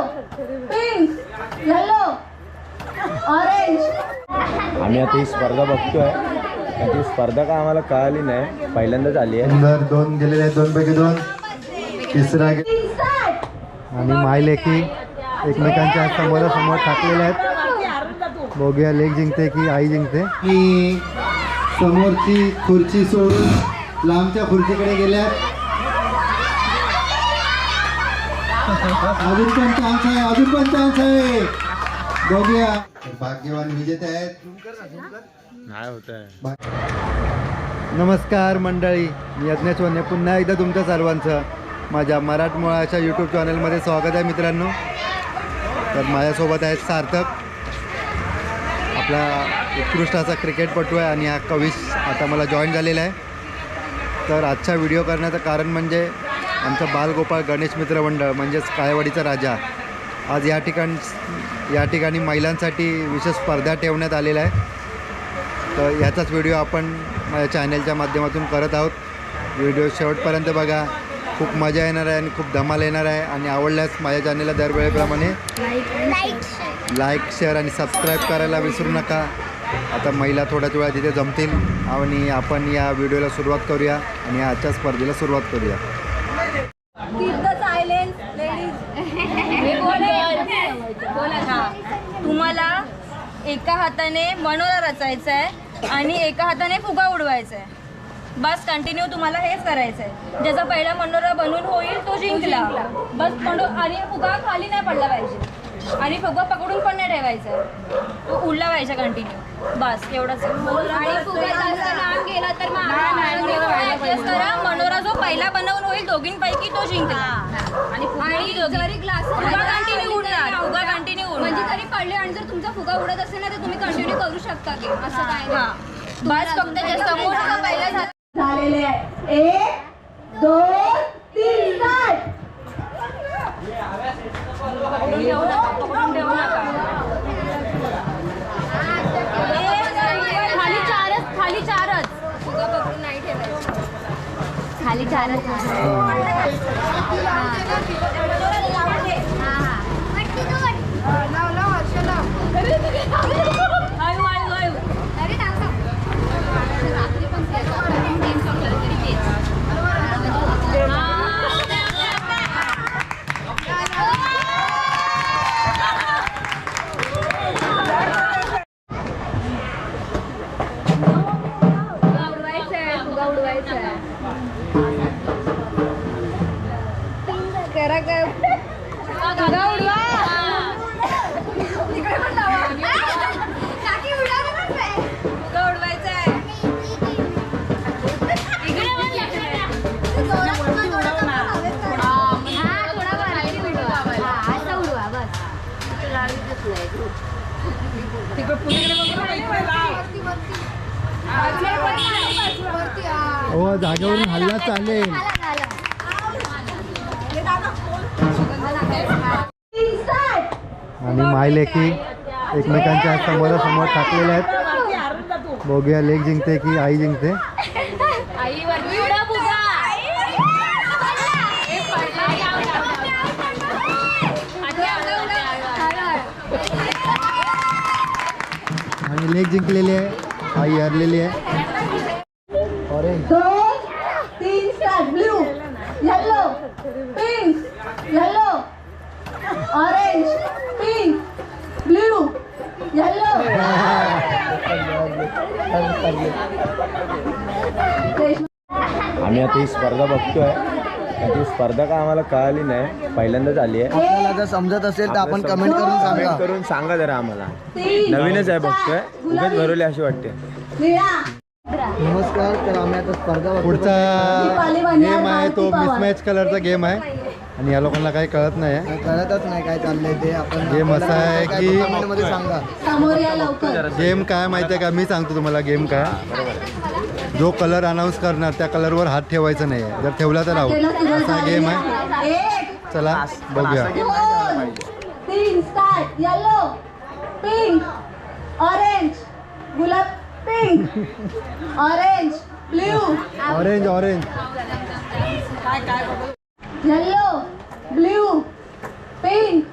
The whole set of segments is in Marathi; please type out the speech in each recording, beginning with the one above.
पिंक येलो ऑरेंज आम्ही आता ही स्पर्धा बघतोय. ती स्पर्धा का आम्हाला कळाली नाही. पहिल्यांदाच आली आहे. दोन गेलेले आहेत दोन पैकी दोन. तिसरा आणि मायलेकी एकमेकांच्या समोरासमोर टाकलेले आहेत. बघूया लेक जिंकते की आई जिंकते. की समोरची खुर्ची सोडून लांबच्या खुर्चीकडे गेल्यात अजून पण चान्स आहे अजून पण चान्स आहे. बघूया भाग्यवान विजेते आहेत. नाही होत आहे नमस्कार मंडळी मी यज्ञेश वन्य. पुन्हा एकदा तुमच्या सर्वांचं माझ्या मराठमोळाच्या यूट्यूब चॅनलमध्ये स्वागत आहे मित्रांनो. तर माझ्यासोबत आहेत सार्थक. आपला उत्कृष्ट असा क्रिकेटपटू आहे आणि हा कविश आता मला जॉईन झालेला आहे. तर आजचा व्हिडिओ करण्याचं कारण म्हणजे आमचं बालगोपाळ गणेश मित्र मंडळ म्हणजेच काळेवाडीचा राजा आज या ठिकाण या ठिकाणी महिलांसाठी विशेष स्पर्धा ठेवण्यात आलेला आहे तर ह्याचाच व्हिडिओ आपण माझ्या चॅनलच्या माध्यमातून करत आहोत. व्हिडिओ शेवटपर्यंत बघा. खूप मजा येणार आहे आणि खूप धमाल येणार आहे. आणि आवडल्यास माझ्या चॅनलला दरवेळेप्रमाणे लाईक शेअर आणि सबस्क्राईब करायला विसरू नका. आता महिला थोड्याच वेळा तिथे जमतील. आणि आपण या व्हिडिओला सुरुवात करूया आणि आजच्या स्पर्धेला सुरुवात करूया. सायलेन्स लेडीज बोला. तुम्हाला एका हाताने मनोरा रचायचा आहे आणि एका हाताने फुगा उडवायचा आहे बस कंटिन्यू तुम्हाला हेच करायचं आहे ज्याचा पहिला मनोरा बनून होईल तो जिंकला. बस म्हणून आणि फुगा खाली नाही पडला पाहिजे. आणि फुगा पकडून पण नाही ठेवायचा. उडला पाहिजे कंटिन्यू बस एवढंच. आणि फुगा जास्त लांब गेला तर मग मनोरा जो पहिला बनवून होईल दोघींपैकी तो जिंकला. आणि फुगा कंटिन्यू उडणार. फुगा कंटिन्यू म्हणजे जरी पडले आणि जर तुमचा फुगा उडत असेल ना तर तुम्ही कंटिन्यू करू शकता की? असं काय बस फक्त जे समोरचा पहिला झाला? झालेले आहे. एक दोन ありがとうございます。जागेवरून हल्ला चालेल. आणि मायलेकी एकमेकांच्या समोरासमोर टाकलेले आहेत. बघूया लेक जिंकते की आई जिंकते? आणि लेक जिंकलेली आहे. आई हरलेली आहे. ऑरेंज दोन तीन start blue yellow pink yellow orange pink blue yellow आम्ही आता ही स्पर्धा बघतोय. ती स्पर्धा का आम्हाला कळाली नाही. पहिल्यांदाच आली आहे आपल्याला जर समजत असेल तर आपण कमेंट करून सांगा. कमेंट करून सांगा जरा आम्हाला. नवीनच आहे बघतोय. उगाच भरवली अशी वाटते. नमस्कार तर आम्ही आता स्पर्धा. पुढचा गेम आहे तो मिसमॅच कलरचा गेम आहे. आणि या लोकांना काही कळत नाही कळतच नाही काय चाललंय ते आपण Game असा आहे की- मध्ये सांगा. गेम काय माहिती आहे का? मी सांगतो तुम्हाला गेम काय. जो कलर अनाऊन्स करणार त्या कलरवर हात ठेवायचा नाही आहे. जर ठेवला तर आहोत असा गेम आहे. चला बघूया. दोन तीन स्टार्ट येलो पिंक ऑरेंज गुलाब pink orange blue orange orange yellow pink,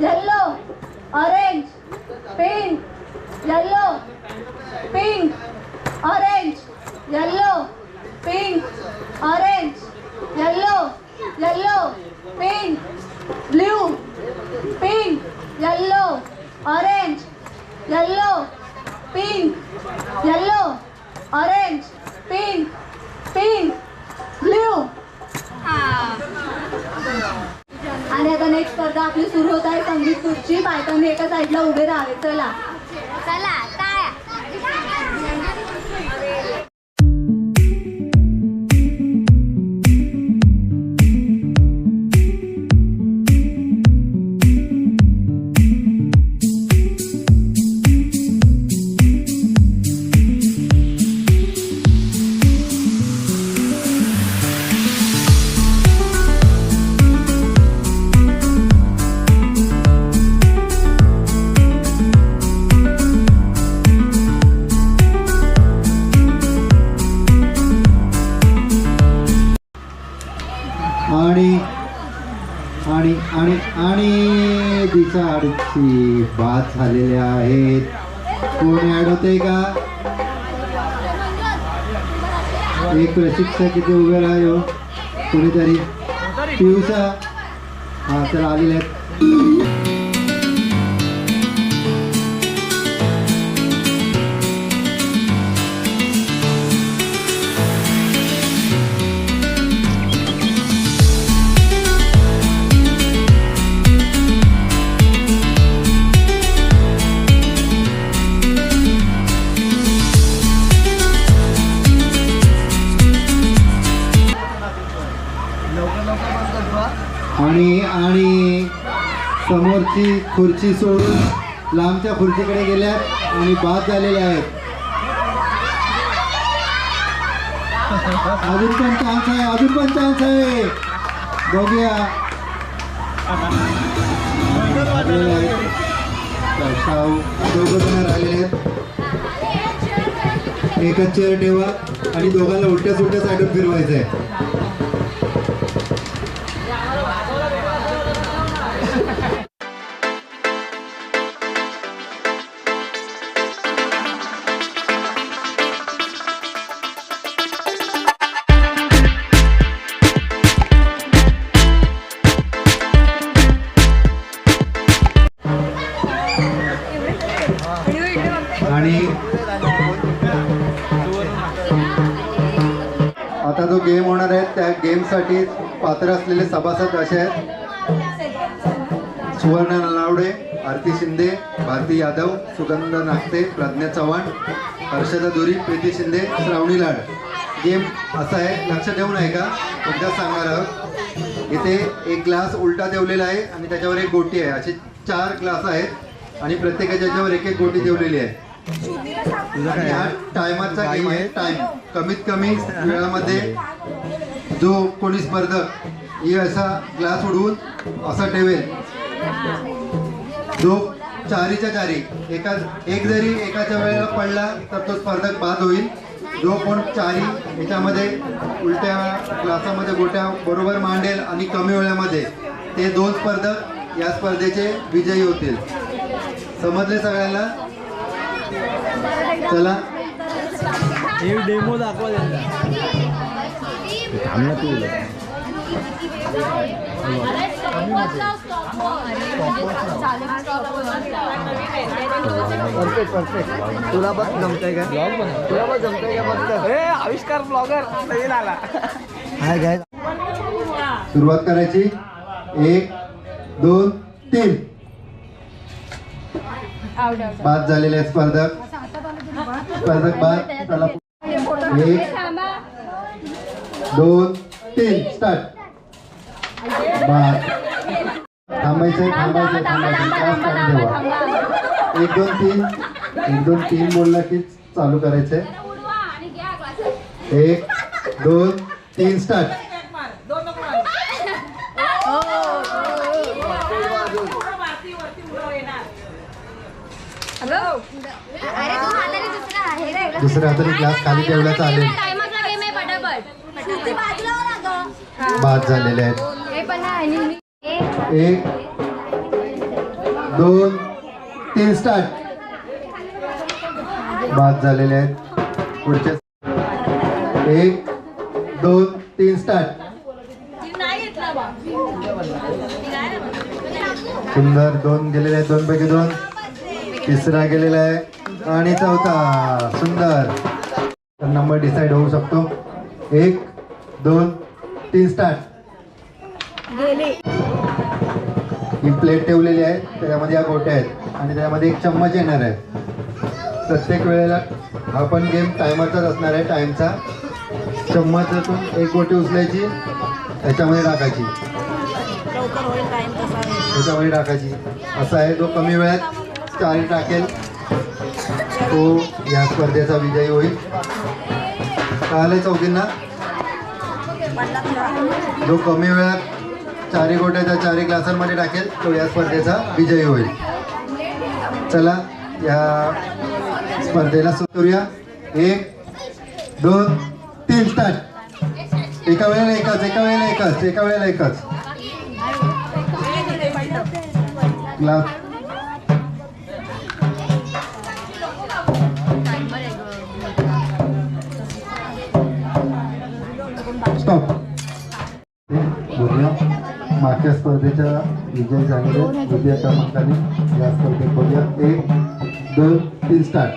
yellow, orange, pink, yellow, pink, orange, yellow, pink, orange, yellow, yellow, pink, blue, pink, yellow, orange, yellow, pink, yellow, orange, pink, pink, blue. Ah. आणि आता नेक्स्ट स्पर्धा आपली सुरू होत आहे. संगीत खुर्ची. बायकांनी एका साईडला उभे राहावे. चला. चला. आणि आडची बाद झालेल्या आहेत कोणी अडवते का? एक प्रशिक्षक इथे उभे राहिलो. कोणीतरी? पियुषा. हा तर आलेले आहेत. समोरची खुर्ची सोडून लांबच्या खुर्चीकडे गेल्यात आणि बाद झालेल्या आहेत. अजून पण चान्स आहे अजून पण चान्स आहे. बघूया. शाहू दोघं जण राहिलेले आहेत एकच चेअर ठेवा आणि दोघांना उलट्या सुलट्या साईडून फिरवायचं आहे जो गेम होणार आहे त्या गेमसाठी पात्र असलेले सभासद असे आहेत. सुवर्ण नलावडे आरती शिंदे भारती यादव सुगंध नागते प्रज्ञा चव्हाण हर्षदा दुरी प्रीती शिंदे श्रावणी लाड. गेम असा आहे. लक्ष देऊन आहे का? एकदा सांगणार आहोत. इथे एक ग्लास उलटा ठेवलेला आहे आणि त्याच्यावर एक गोटी आहे. असे चार ग्लास आहेत आणि प्रत्येकाच्या याच्यावर एक एक गोटी ठेवलेली आहे. टायमाचा हा गेम आहे टाइम कमीत कमी वेळामध्ये जो कोणी स्पर्धक ही असा ग्लास उडवून असा ठेवेल. जो चारीच्या चारी एका एक जरी एकाच्या वेळेला पडला तर तो स्पर्धक बाद होईल. जो कोण चारी याच्यामध्ये उलट्या ग्लासामध्ये गोट्या बरोबर मांडेल आणि कमी वेळामध्ये ते दोन स्पर्धक या स्पर्धेचे विजयी होतील. समजले सगळ्यांना? चला. डेमो दाखवा थांब ना तू. परफेक्ट परफेक्ट तुला बघ जमतंय का? तुला बघ जमतंय का बघ आविष्कार ब्लॉगर. नवीन आला. हाय गाय सुरुवात करायची. एक दोन तीन. बाद झालेले आहेत स्पर्धक. स्पर्धक बाद. त्याला एक दोन तीन. स्टार्ट बाद. थांबायचं थांबायचं थांबायचं ठेवा. एक दोन तीन. एक दोन तीन बोलला की चालू करायचंय. एक दोन तीन. स्टार्ट अरे तू हाताने दुसरा आहे रे दुसऱ्या हाताने ग्लास खाली हो ना गं. बाद झालेले आहेत हे एक दोन तीन स्टार्ट बाद झालेले आहेत पुढचे एक दोन तीन स्टार्ट सुंदर दोन गेलेले आहेत दोन पैकी दोन तिसरा गेलेला आहे आणि चौथा सुंदर. नंबर डिसाईड होऊ शकतो. एक दोन तीन स्टार्ट ही प्लेट ठेवलेली आहे. त्याच्यामध्ये या गोट्या आहेत. आणि त्यामध्ये एक चम्मच येणार आहे. प्रत्येक वेळेला हा पण गेम टायमरचाच असणार आहे टाईमचा चम्मचातून एक गोटी उचलायची त्याच्यामध्ये टाकायची. त्याच्यामध्ये टाकायची. असं आहे जो कमी वेळात चारी टाकेल. तो या स्पर्धेचा विजयी होईल. कळालं चौकींना जो कमी वेळात चारी गोट्याच्या चारी क्लासांमध्ये टाकेल तो या स्पर्धेचा विजयी होईल. चला या स्पर्धेला सुरू करूया. एक दोन तीन स्टार्ट एका वेळेला एकच एका वेळेला एकच एका वेळेला एकच. क्लास आजच्या स्पर्धेच्या विजय झालेले द्वितीय क्रमांकाने या स्पर्धेत बघूया एक दोन तीन स्टार्ट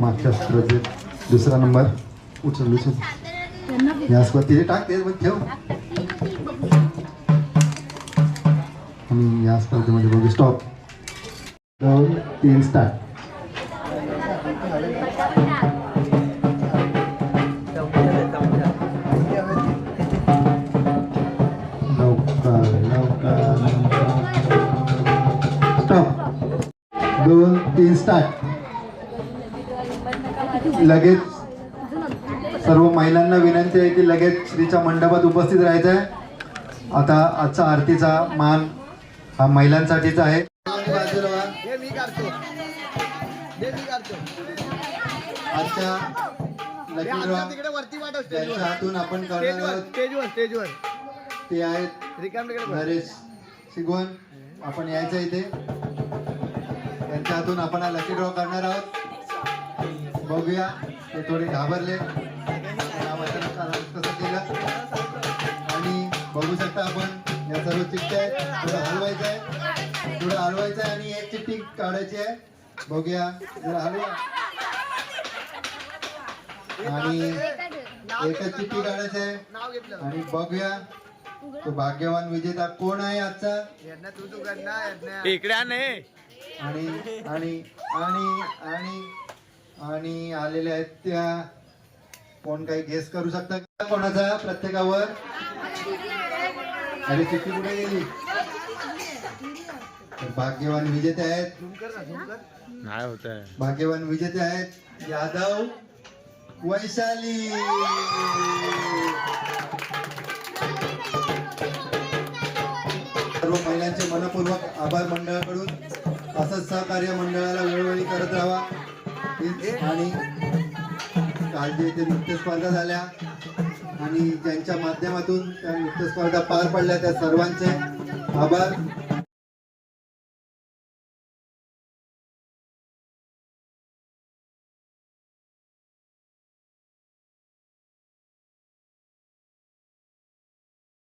मागच्या स्पर्धेत दुसरा नंबर. उचल उचल. या स्पर्धेचे टाक ते ठेव. आणि या स्पर्धेमध्ये बघू स्टॉप दोन तीन स्टार्ट दोन तीन स्टार्ट लगेच सर्व महिलांना विनंती आहे की लगेच श्रीच्या मंडपात उपस्थित राहायचं आहे आता आजचा आरतीचा मान हा महिलांसाठीचा आहे. आजच्या हातून आपण ते आहेत नरेश शिगवण आपण यायचं इथे. त्यांच्या हातून आपण हा लकी ड्रॉ करणार आहोत. बघूया. ते थोडे घाबरले. केलं आणि बघू शकता आपण या सर्व चिठ्ठ्या आहेत. थोडं हलवायचं आहे. थोडं हलवायचं आहे आणि एक चिठ्ठी काढायची आहे. बघूया. जरा हलवा. आणि एकच चिठ्ठी काढायची आहे. आणि बघूया. तो भाग्यवान विजेता कोण आहे आजचा? आणि आणि आणि आणि आणि आलेल्या आहेत त्या. कोण काही गेस करू शकता का? कोणाचा? प्रत्येकावर? अरे चिठ्ठी कुठे गेली? भाग्यवान विजेते आहेत. नाही होत आहे. भाग्यवान विजेते आहेत यादव वैशाली. सर्व महिलांचे मनपूर्वक आभार मंडळाकडून. असंच सहकार्य मंडळाला वेळोवेळी करत राहा. आणि काल जे ते नृत्य स्पर्धा झाल्या. आणि ज्यांच्या माध्यमातून त्या नृत्य स्पर्धा पार पडल्या त्या सर्वांचे आभार.